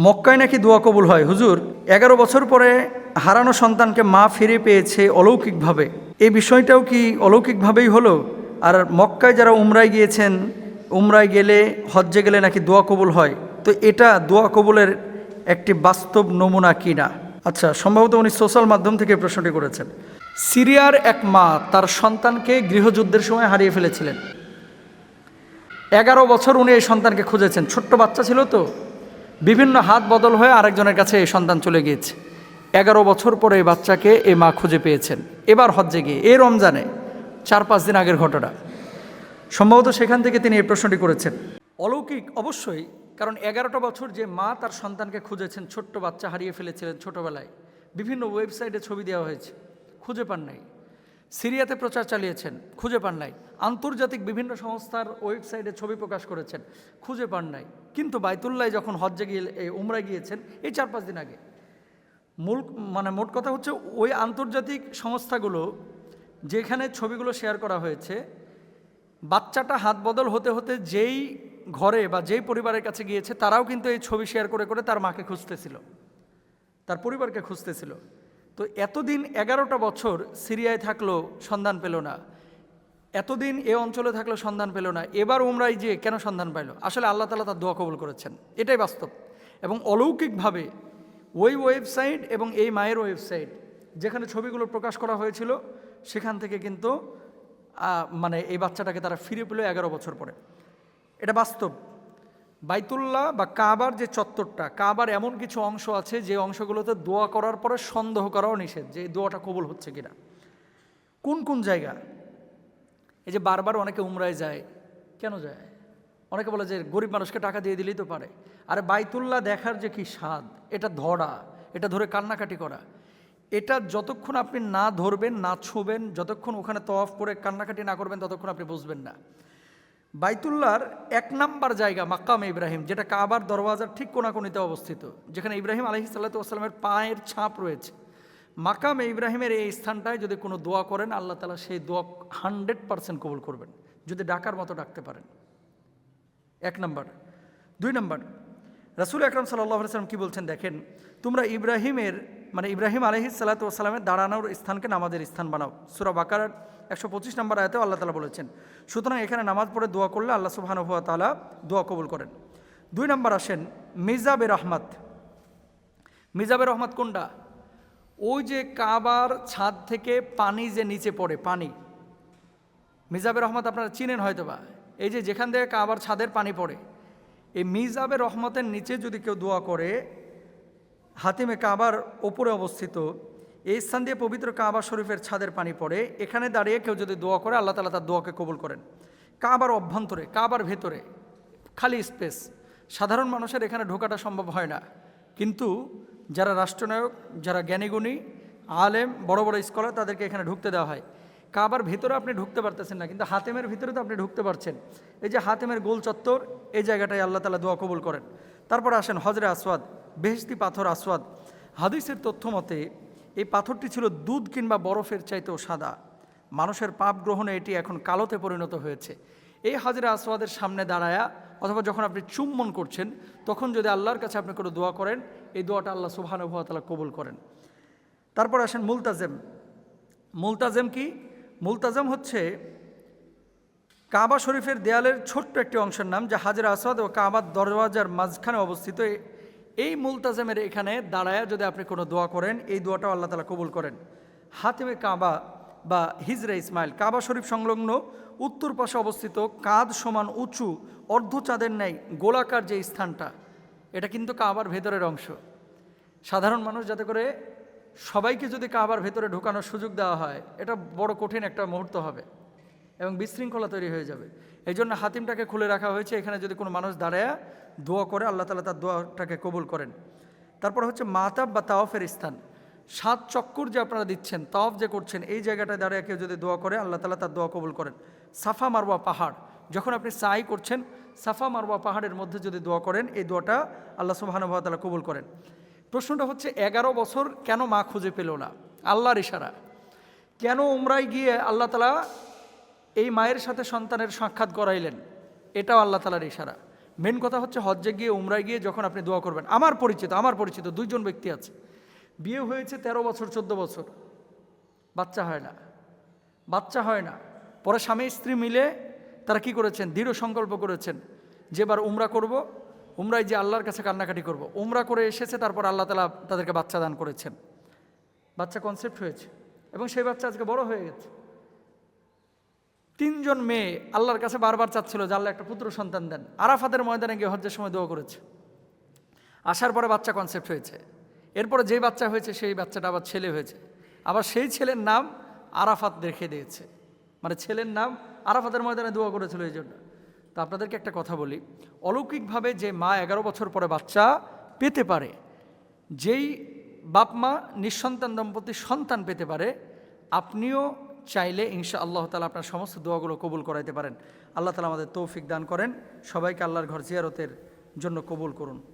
মক্কায় নাকি দোয়া কবুল হয়? হুজুর, এগারো বছর পরে হারানো সন্তানকে মা ফিরে পেয়েছে অলৌকিকভাবে। এই বিষয়টাও কি অলৌকিকভাবেই হলো? আর মক্কায় যারা উমরায় গিয়েছেন, উমরায় গেলে, হজ্জে গেলে নাকি দোয়া কবুল হয়? তো এটা দোয়া কবুলের একটি বাস্তব নমুনা কি না আচ্ছা সম্ভবত উনি সোশ্যাল মাধ্যম থেকে প্রশ্নটি করেছেন। সিরিয়ার এক মা তার সন্তানকে গৃহযুদ্ধের সময় হারিয়ে ফেলেছিলেন। এগারো বছর উনি এই সন্তানকে খুঁজেছেন। ছোট্ট বাচ্চা ছিল তো। বিভিন্ন হাত বদল হয়ে আরেকজনের কাছে এই সন্তান চলে গিয়েছে। এগারো বছর পরে এই বাচ্চাকে এই মা খুঁজে পেয়েছেন। এবার হজ্জে গিয়ে, এ রমজানে, চার পাঁচ দিন আগের ঘটনা। সম্ভবত সেখান থেকে তিনি এই প্রশ্নটি করেছেন। অলৌকিক অবশ্যই, কারণ এগারোটা বছর যে মা তার সন্তানকে খুঁজেছেন, ছোট্ট বাচ্চা হারিয়ে ফেলেছিলেন ছোটবেলায়। বিভিন্ন ওয়েবসাইটে ছবি দেওয়া হয়েছে। খুঁজে পান নাই। সিরিয়াতে প্রচার চালিয়েছেন, খুঁজে পান নাই। আন্তর্জাতিক বিভিন্ন সংস্থার ওয়েবসাইটে ছবি প্রকাশ করেছেন, খুঁজে পান নাই। কিন্তু বাইতুল্লাহ যখন হজ্জে গিয়ে উমরায় গিয়েছেন, এই চার পাঁচ দিন আগে, মূল মানে মোট কথা হচ্ছে ওই আন্তর্জাতিক সংস্থাগুলো যেখানে ছবিগুলো শেয়ার করা হয়েছে, বাচ্চাটা হাত বদল হতে হতে যেই ঘরে বা যেই পরিবারের কাছে গিয়েছে, তারাও কিন্তু এই ছবি শেয়ার করে করে তার মাকে খুঁজতেছিল, তার পরিবারকে খুঁজতেছিল। তো এতদিন এগারোটা বছর সিরিয়ায় থাকল, সন্ধান পেল না। এতদিন এ অঞ্চলে থাকল, সন্ধান পেল না। এবার উমরাই যে কেন সন্ধান পাইল? আসলে আল্লাহ তালা তার দোয়া কবুল করেছেন। এটাই বাস্তব। এবং অলৌকিকভাবে ওই ওয়েবসাইট এবং এই মায়ের ওয়েবসাইট, যেখানে ছবিগুলো প্রকাশ করা হয়েছিল, সেখান থেকে কিন্তু মানে এই বাচ্চাটাকে তারা ফিরে পেল এগারো বছর পরে। এটা বাস্তব। বাইতুল্লাহ বা কাবার যে চত্বরটা, কাবার এমন কিছু অংশ আছে যে অংশগুলোতে দোয়া করার পরে সন্দেহ করাও নিষেধ যে দোয়াটা কবুল হচ্ছে কিনা। কোন কোন জায়গা? এই যে বারবার অনেকে উমরায় যায়, কেন যায়? অনেকে বলে যে গরিব মানুষকে টাকা দিয়ে দিলেই তো পারে। আরে বাইতুল্লাহ দেখার যে কি স্বাদ, এটা ধরা, এটা ধরে কান্নাকাটি করা। এটা যতক্ষণ আপনি না ধরবেন, না ছুবেন, যতক্ষণ ওখানে তফ করে কান্নাকাটি না করবেন, ততক্ষণ আপনি বুঝবেন না। বাইতুল্লাহর এক নাম্বার জায়গা মাক্কাম ইব্রাহিম, যেটা কাবার দরওয়াজার ঠিক কোনাকুনিতে অবস্থিত, যেখানে ইব্রাহিম আলহি সাল্লাতামের পায়ের ছাপ রয়েছে। মাকাম ইব্রাহিমের এই স্থানটায় যদি কোনো দোয়া করেন, আল্লাহ তালা সেই দোয়া হান্ড্রেড পারসেন্ট কবুল করবেন, যদি ডাকার মতো ডাকতে পারেন। এক নম্বর। দুই নম্বর, রাসুল আকরম সাল্লাহ সাল্লাম কী বলছেন, দেখেন, তোমরা ইব্রাহিমের মানে ইব্রাহিম আলহি সাল্লাতামের দাঁড়ানোর স্থানকে নামাজের স্থান বানাও। সুরা বাকার একশো পঁচিশ নম্বর আয়তেও আল্লাহ তালা বলেছেন, সুতরাং এখানে নামাজ পড়ে দোয়া করলে আল্লাহ সুবাহানুভা তালা দোয়া কবুল করেন। দুই নম্বর আসেন মিজাবের রহমাত। মিজাবের রহমত কোনটা? ওই যে কাবার ছাদ থেকে পানি যে নিচে পড়ে, পানি। মিজাবের রহমত আপনারা চিনেন হয়তো বা এই যে যেখান থেকে কাবার ছাদের পানি পড়ে, এই মিজাবের রহমতের নিচে যদি কেউ দোয়া করে হাতিমে কাবার ওপরে অবস্থিত। এই স্থান দিয়ে পবিত্র কাবা শরীফের ছাদের পানি পড়ে। এখানে দাঁড়িয়ে কেউ যদি দোয়া করে, আল্লাহ তালা তার দোয়াকে কবুল করেন। কাবার অভ্যন্তরে, কাবার ভেতরে, খালি স্পেস। সাধারণ মানুষের এখানে ঢোকাটা সম্ভব হয় না। কিন্তু যারা রাষ্ট্রনায়ক, যারা জ্ঞানীগুণী, আলেম, বড় বড় স্কলার, তাদেরকে এখানে ঢুকতে দেওয়া হয়। কাবার ভেতরে আপনি ঢুকতে পারতেছেন না, কিন্তু হাতেমের ভিতরে তো আপনি ঢুকতে পারছেন। এই যে হাতেমের গোল চত্বর এই জায়গাটায় আল্লাহ তালা দোয়া কবুল করেন। তারপর আসেন হজরে আসওয়াদ। বেহেস্তি পাথর আসওয়াদ হাদিসের তথ্য মতে এই পাথরটি ছিল দুধ কিংবা বরফের চাইতেও সাদা। মানুষের পাপ গ্রহণে এটি এখন কালোতে পরিণত হয়েছে। এই হাজরা আসওয়াদের সামনে দাঁড়ায়া, অথবা যখন আপনি চুম্বন করছেন, তখন যদি আল্লাহর কাছে আপনি কোনো দোয়া করেন, এই দোয়াটা আল্লাহ সুবাহানুভাতালা কবুল করেন। তারপর আসেন মুলতাজেম। মুলতাজেম কি? মুলতাজেম হচ্ছে কাবা শরীফের দেয়ালের ছোট্ট একটি অংশের নাম, যা হাজরা আসাদ ও কাবার দরওয়াজার মাঝখানে অবস্থিত। এই মুলতাজেমের এখানে দাঁড়ায় যদি আপনি কোনো দোয়া করেন, এই দোয়াটাও আল্লাহ তালা কবুল করেন। হাতিমে কাবা বা হিজরা ইসমাইল, কাবা শরীফ সংলগ্ন উত্তর পাশে অবস্থিত কাঁধ সমান উঁচু অর্ধ চাঁদের ন্যায় গোলাকার যে স্থানটা, এটা কিন্তু কাবার ভেতরের অংশ। সাধারণ মানুষ যাতে করে সবাইকে যদি কাবার ভেতরে ঢোকানোর সুযোগ দেওয়া হয়, এটা বড় কঠিন একটা মুহূর্ত হবে এবং বিশৃঙ্খলা তৈরি হয়ে যাবে। এই জন্য হাতিমটাকে খুলে রাখা হয়েছে। এখানে যদি কোনো মানুষ দাঁড়ায় দোয়া করে আল্লাহ তালা তার দোয়াটাকে কবুল করেন। তারপর হচ্ছে মাতাব বা তাওয়াফের স্থান। সাত চক্কর যে আপনারা দিচ্ছেন, তাওয়াফ যে করছেন, এই জায়গাটায় দাঁড়িয়ে কেউ যদি দোয়া করে, আল্লাহ তালা তার দোয়া কবুল করেন। সাফা মারওয়া পাহাড়, যখন আপনি সাই করছেন, সাফা মারওয়া পাহাড়ের মধ্যে যদি দোয়া করেন, এই দোয়াটা আল্লাহ সুবাহানুভাব তালা কবুল করেন। প্রশ্নটা হচ্ছে, এগারো বছর কেন মা খুঁজে পেল না? আল্লাহর ইশারা। কেন উমরায় গিয়ে আল্লাহ তালা এই মায়ের সাথে সন্তানের সাক্ষাৎ করাইলেন? এটাও আল্লাহ তালার ইশারা। মেন কথা হচ্ছে হজ্জে গিয়ে, উমরায় গিয়ে যখন আপনি দোয়া করবেন, আমার পরিচিত আমার পরিচিত দুইজন ব্যক্তি আছে। বিয়ে হয়েছে ১৩ বছর, চোদ্দ বছর। বাচ্চা হয় না। বাচ্চা হয় না। পরে স্বামী স্ত্রী মিলে তারা কি করেছেন? দৃঢ় সংকল্প করেছেন যে এবার উমরা করব। উমরায় যে আল্লাহর কাছে কান্নাকাটি করব। উমরা করে এসেছে, তারপর আল্লাহ তালা তাদেরকে বাচ্চা দান করেছেন। বাচ্চা কনসেপ্ট হয়েছে। এবং সেই বাচ্চা আজকে বড় হয়ে গেছে। তিনজন মেয়ে আল্লাহর কাছে বারবার চাচ্ছিল যে আল্লাহ একটা পুত্র সন্তান দেন। আরাফাতের ময়দানে গিয়ে হজ্জের সময় দোয়া করেছে। আসার পরে বাচ্চা কনসেপ্ট হয়েছে। এরপরে যেই বাচ্চা হয়েছে, সেই বাচ্চাটা আবার ছেলে হয়েছে। আবার সেই ছেলের নাম আরাফাত রেখে দিয়েছে। মানে ছেলের নাম আরাফাতের ময়দানে দোয়া করেছিল এই জন্য। তো আপনাদেরকে একটা কথা বলি। অলৌকিকভাবে যে মা এগারো বছর পরে বাচ্চা পেতে পারে, যেই বাপ মা নিঃসন্তান দম্পতি সন্তান পেতে পারে, আপনিও চাইলে ইনশা আল্লাহ তালা আপনার সমস্ত দোয়াগুলো কবুল করাইতে পারেন। আল্লাহ তালা আমাদের তৌফিক দান করেন। সবাইকে আল্লাহর ঘর জিয়ারতের জন্য কবুল করুন।